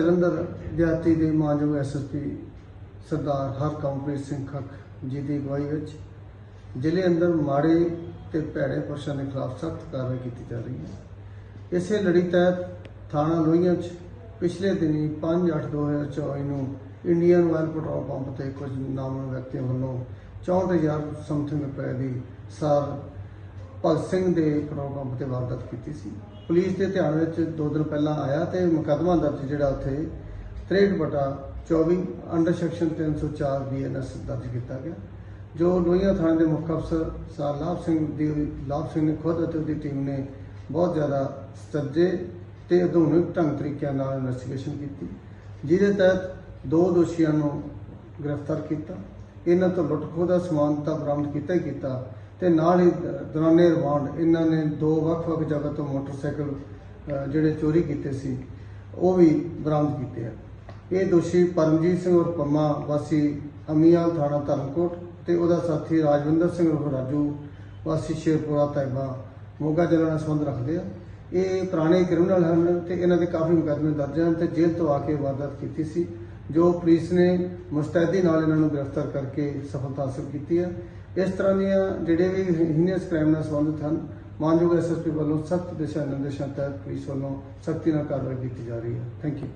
ਜਲੰਧਰ ਦਿਹਾਤੀ ਦੇ ਮਾਨਯੋਗ ਐਸਐਸਪੀ ਸਰਦਾਰ ਹਰਕੰਪ੍ਰੀਤ ਸਿੰਘ ਖੱਖ ਜੀ ਦੀ ਅਗਵਾਈ ਵਿੱਚ ਜ਼ਿਲ੍ਹੇ ਅੰਦਰ ਮਾੜੇ ਤੇ ਭੈੜੇ ਪੁਰਸ਼ਾਂ ਦੇ ਖਿਲਾਫ ਸਖਤ ਕਾਰਵਾਈ ਕੀਤੀ ਜਾ ਰਹੀ ਹੈ। ਇਸੇ ਲੜੀ ਤਹਿਤ ਥਾਣਾ ਲੋਹੀਆਂ 'ਚ ਪਿਛਲੇ ਦਿਨੀ 5/8/2024 ਨੂੰ ਇੰਡੀਅਨ ਆਇਲ ਪੈਟਰੋਲ ਪੰਪ ਤੇ ਕੁਝ ਨਾਮਨ ਵਿਅਕਤੀਆਂ ਵੱਲੋਂ 64000 ਸਮਥਿੰਗ ਰੁਪਏ ਦੀ ਸਾਰ ਭਗਤ ਸਿੰਘ ਦੇ ਪੈਟਰੋਲ ਪੰਪ ਤੇ ਵਾਰਦਾਤ ਕੀਤੀ ਸੀ। ਪੁਲਿਸ ਦੇ ਧਿਆਨ ਵਿੱਚ ਦੋ ਦਿਨ ਪਹਿਲਾਂ ਆਇਆ ਤੇ ਮੁਕੱਦਮਾ ਦਰਜ ਜਿਹੜਾ ਉੱਥੇ 63 ਬਟਾ 24 ਅੰਡਰ ਸੈਕਸ਼ਨ 304 ਬੀਐਨਐਸ ਦਰਜ ਕੀਤਾ ਗਿਆ, ਜੋ ਲੋਹੀਆਂ ਥਾਣੇ ਦੇ ਮੁੱਖ ਅਫਸਰ ਸਰ ਲਾਭ ਸਿੰਘ ਦੀ, ਲਾਭ ਸਿੰਘ ਨੇ ਖੁਦ ਅਤੇ ਉਹਦੀ ਟੀਮ ਨੇ ਬਹੁਤ ਜ਼ਿਆਦਾ ਸੱਜੇ ਤੇ ਆਧੁਨਿਕ ਢੰਗ ਤਰੀਕਿਆਂ ਨਾਲ ਇਨਵੈਸਟੀਗੇਸ਼ਨ ਕੀਤੀ, ਜਿਹਦੇ ਤਹਿਤ ਦੋ ਦੋਸ਼ੀਆਂ ਨੂੰ ਗ੍ਰਿਫਤਾਰ ਕੀਤਾ। ਇਹਨਾਂ ਤੋਂ ਲੁੱਟ ਖੋਹ ਦਾ ਸਮਾਨ ਤਾਂ ਬਰਾਮਦ ਕੀਤਾ ਹੀ ਕੀਤਾ ਤੇ ਨਾਲ ਹੀ ਦ- ਦੌਰਾਨੇ ਰਿਮਾਂਡ। ਇਹਨਾਂ ਨੇ ਦੋ ਵੱਖ-ਵੱਖ ਜਗ੍ਹਾ ਤੋਂ ਮੋਟਰਸਾਈਕਲ ਜਿਹੜੇ ਚੋਰੀ ਕੀਤੇ ਸੀ, ਉਹ ਵੀ ਬਰਾਮਦ ਕੀਤੇ ਆ। ਇਹ ਦੋਸ਼ੀ ਪਰਮਜੀਤ ਸਿੰਘ ਔਰ ਪੰਮਾ ਵਾਸੀ ਅਮੀਆਲ ਥਾਣਾ ਧਰਮਕੋਟ ਤੇ ਉਹਦਾ ਸਾਥੀ ਰਾਜਵਿੰਦਰ ਸਿੰਘ ਔਰ ਰਾਜੂ ਵਾਸੀ ਸ਼ੇਰਪੁਰਾ ਤੈਬਾ ਮੋਗਾ ਜ਼ਿਲ੍ਹਾ ਨਾਲ ਸੰਬੰਧ ਰੱਖਦੇ ਆ। ਇਹ ਪੁਰਾਣੇ ਕ੍ਰਿਮੀਨਲ ਹਨ ਤੇ ਇਹਨਾਂ ਦੇ ਕਾਫੀ ਮੁਕੱਦਮੇ ਦਰਜ ਹਨ ਤੇ ਜੇਲ੍ਹ ਤੋਂ ਆ ਕੇ ਵਾਰਦਾਤ ਕੀਤੀ ਸੀ, ਜੋ ਪੁਲਿਸ ਨੇ ਮੁਸਤੈਦੀ ਨਾਲ ਇਹਨਾਂ ਨੂੰ ਗ੍ਰਿਫਤਾਰ ਕਰਕੇ ਸਫਲਤਾ ਹਾਸਲ ਕੀਤੀ ਹੈ। ਇਸ ਤਰ੍ਹਾਂ ਦੀਆਂ ਜਿਹੜੇ ਵੀ ਹੀਨੀਅਸ ਕ੍ਰਾਈਮ ਨਾਲ ਸੰਬੰਧਿਤ ਹਨ, ਮਾਨਯੋਗ ਐਸਐਸਪੀ ਵੱਲੋਂ ਸਖਤ ਦਿਸ਼ਾ ਨਿਰਦੇਸ਼ਾਂ ਤਹਿਤ ਪੁਲਿਸ ਵੱਲੋਂ ਸਖਤੀ ਨਾਲ ਕਾਰਵਾਈ ਕੀਤੀ ਜਾ ਰਹੀ ਹੈ। Thank you